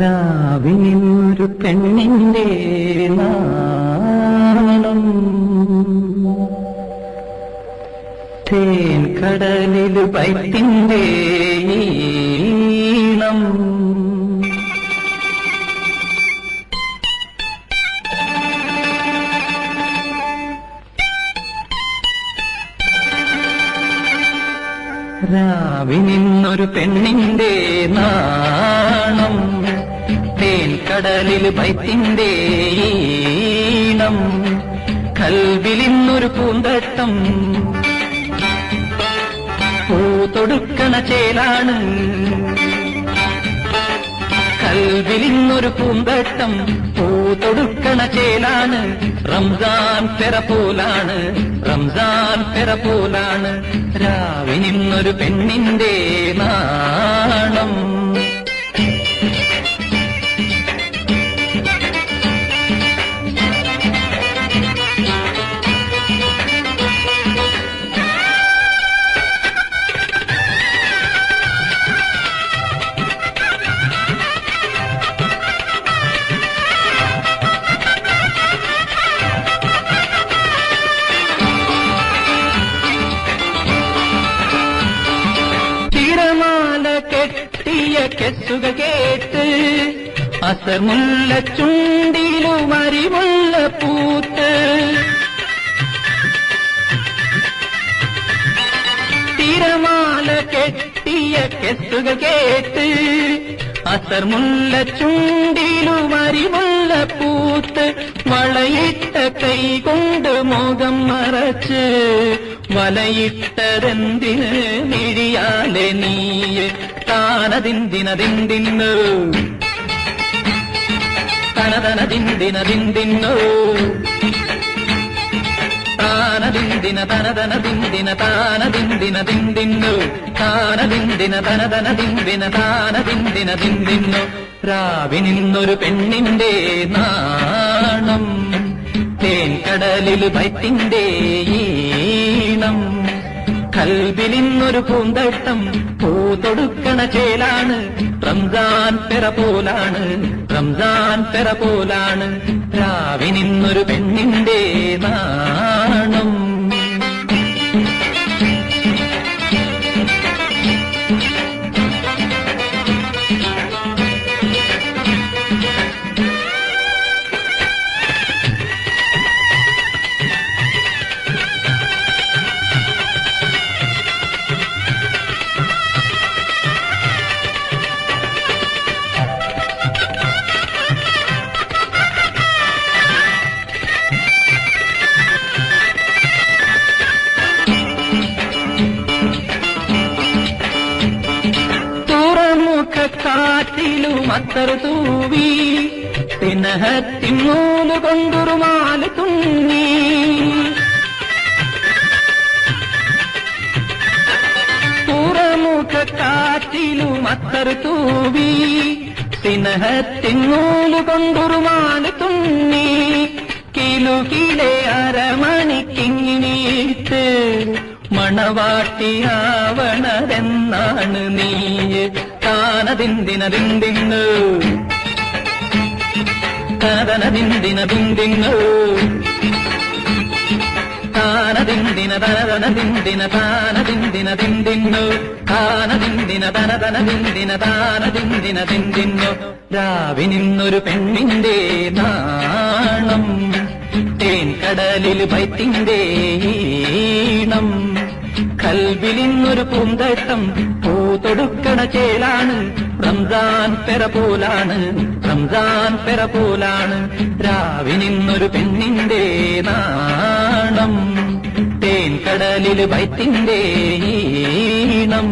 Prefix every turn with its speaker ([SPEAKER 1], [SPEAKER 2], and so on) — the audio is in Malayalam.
[SPEAKER 1] രാവിനൊരു പെണ്ണിന്റെ നാണം. തേൻ കടലിൽ പൈത്തിന്റെ ഈണം രാവിനിന്നൊരു പെണ്ണിന്റെ നാണം തേൻ കടലിൽ പൈത്തിന്റെ ഈണം കൽവിലിന്നൊരു പൂന്തട്ടം. പൂ പൂതൊടുക്കണ ചേലാണ് കൽവിലിന്നൊരു പൂന്തട്ടം. പൂ തൊടുക്കണ ചേലാണ്. റംസാൻ പെറ പോലാണ്. റംസാൻ പെറ പോലാണ്. രാവിനിന്നൊരു പെണ്ണിന്റെ നാണം. കെട്ടിയ കെസുക കേട്ട് അസർമുള്ള ചുണ്ടിലു മരിമുള്ള പൂത്ത് തിരമാല കെട്ടിയ കെസുക കേട്ട് അസർമുള്ള ചുണ്ടിലു മരിമുള്ള പൂത്ത് വളയിട്ട കൈ കൊണ്ട് മുഖം മറച്ച് വലയിട്ടതെന്തിന് മിഴിയാലെ താനതിന്തിനതിന്തിന്നു തനതനതിന്തിനതിന്തിന്നു താനതിന്തിന തനതനതിന്തിന താനതിന്തിനതിന്തിന്നു താനതിന്തിന തനതനതിന്തിന താനതിന്തിനതിന്തിന്നു രാവിനിന്നൊരു പെണ്ണിന്റെ നാണം തേൻകടലിൽ പറ്റിന്റെ ഈണം. കൽവിലിന്നൊരു പൂന്തട്ടം പൂ പൂതൊടുക്കണ ചേലാണ്. റംസാൻ പെറ പോലാണ് റംസാൻ പെറ പോലാണ്. രാവിനിന്നൊരു പെണ്ണിന്റെ നാണം. കാറ്റിലും അത്തറ് തൂവി സ്നേഹത്തിൻ നൂൽ കൊണ്ടുറുമാൽ തുന്നി. തുറമുഖ കാറ്റിലും അത്തറ് തൂവി സ്നേഹത്തിൻ നൂൽ കൊണ്ടുറുമാൽ തുന്നി. കിലുകിലെ അരമണിക്കിങ്ങിനീട്ട് മണവാട്ടിയാവണതെന്നാണ് നീയ്. താനതിന്തിനതിന്തിന്നു തനതനതിന്തിനതിന്തിന്നു താനതിന്തിന തനതനതിന്തിന താനതിന്തിനതിന്തിന്നു താനതിന്തിന തനതനതിന്തിന താനതിന്തിനതിന്തിന്നു രാവിനിന്നൊരു പെണ്ണിന്റെ നാണം. തേൻ കടലിൽ വൈത്തിന്റെ ഈണം. കൽവിലിന്നൊരു പൂന്തട്ടം പൂതൊടുക്കണ ചേലാണ്. റംസാൻ പെറ പോലാണ് റംസാൻ പെറ പോലാണ്. രാവിനിന്നൊരു പെണ്ണിന്റെ നാണം തേൻ കടലിൽ വൈത്തിന്റെ ഈണം.